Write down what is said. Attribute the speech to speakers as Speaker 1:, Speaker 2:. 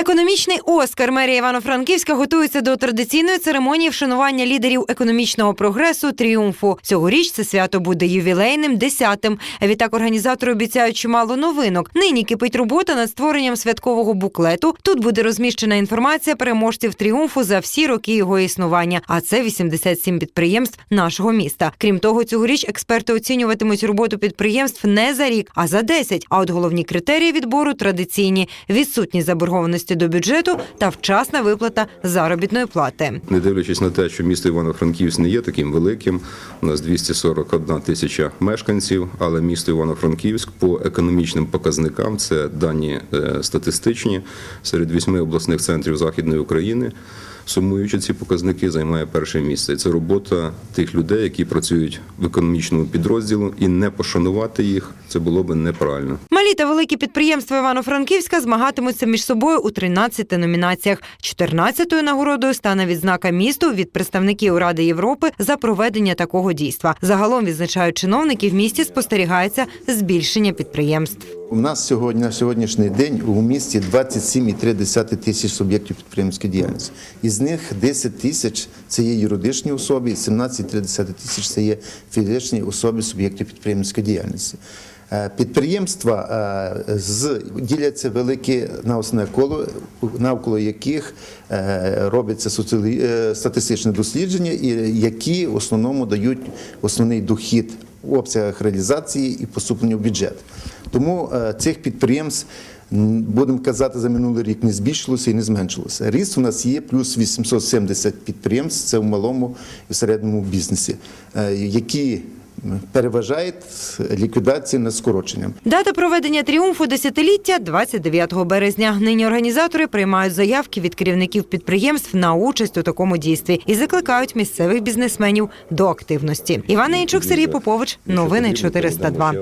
Speaker 1: Економічний Оскар мерія Івано-Франківська готується до традиційної церемонії вшанування лідерів економічного прогресу тріумфу. Цьогоріч це свято буде ювілейним десятим. Відтак організатори обіцяють чимало новинок. Нині кипить робота над створенням святкового буклету. Тут буде розміщена інформація переможців тріумфу за всі роки його існування. А це 87 підприємств нашого міста. Крім того, цьогоріч експерти оцінюватимуть роботу підприємств не за рік, а за 10. А от головні критерії відбору традиційні: відсутність заборгованості до бюджету та вчасна виплата заробітної плати.
Speaker 2: Не дивлячись на те, що місто Івано-Франківськ не є таким великим, у нас 241 тисяча мешканців, але місто Івано-Франківськ по економічним показникам це дані е, статистичні серед вісьми обласних центрів Західної України. Сумуючи ці показники, займає перше місце. Це робота тих людей, які працюють в економічному підрозділу, і не пошанувати їх це було би неправильно.
Speaker 1: Малі та великі підприємства Івано-Франківська змагатимуться між собою у 13 номінаціях. 14-ю нагородою стане відзнака місту від представників Ради Європи за проведення такого дійства. Загалом відзначають чиновники в місті спостерігається збільшення підприємств.
Speaker 3: У нас сьогодні на сьогоднішній день у місті 27,3 тисяч суб'єктів підприємської діяльності. Із них 10 тисяч це є юридичні особи, і 17,3 тисяч це є фізичні особи суб'єктів підприємської діяльності. Е, Підприємства е, з діляться великі на основне коло, навколо яких е, робиться статистичне дослідження, і які в основному дають основний дохід в обсягах реалізації і поступлення в бюджет. Тому е, цих підприємств, будемо казати, за минулий рік не збільшилося і не зменшилося. Ріст у нас є плюс 870 підприємств, це в малому і середньому бізнесі, е, які м, переважають ліквідацію над скороченням.
Speaker 1: Дата проведення тріумфу десятиліття 29 березня. Нині організатори приймають заявки від керівників підприємств на участь у такому дійстві і закликають місцевих бізнесменів до активності. Іван Інчук, Сергій Попович. Новини 402.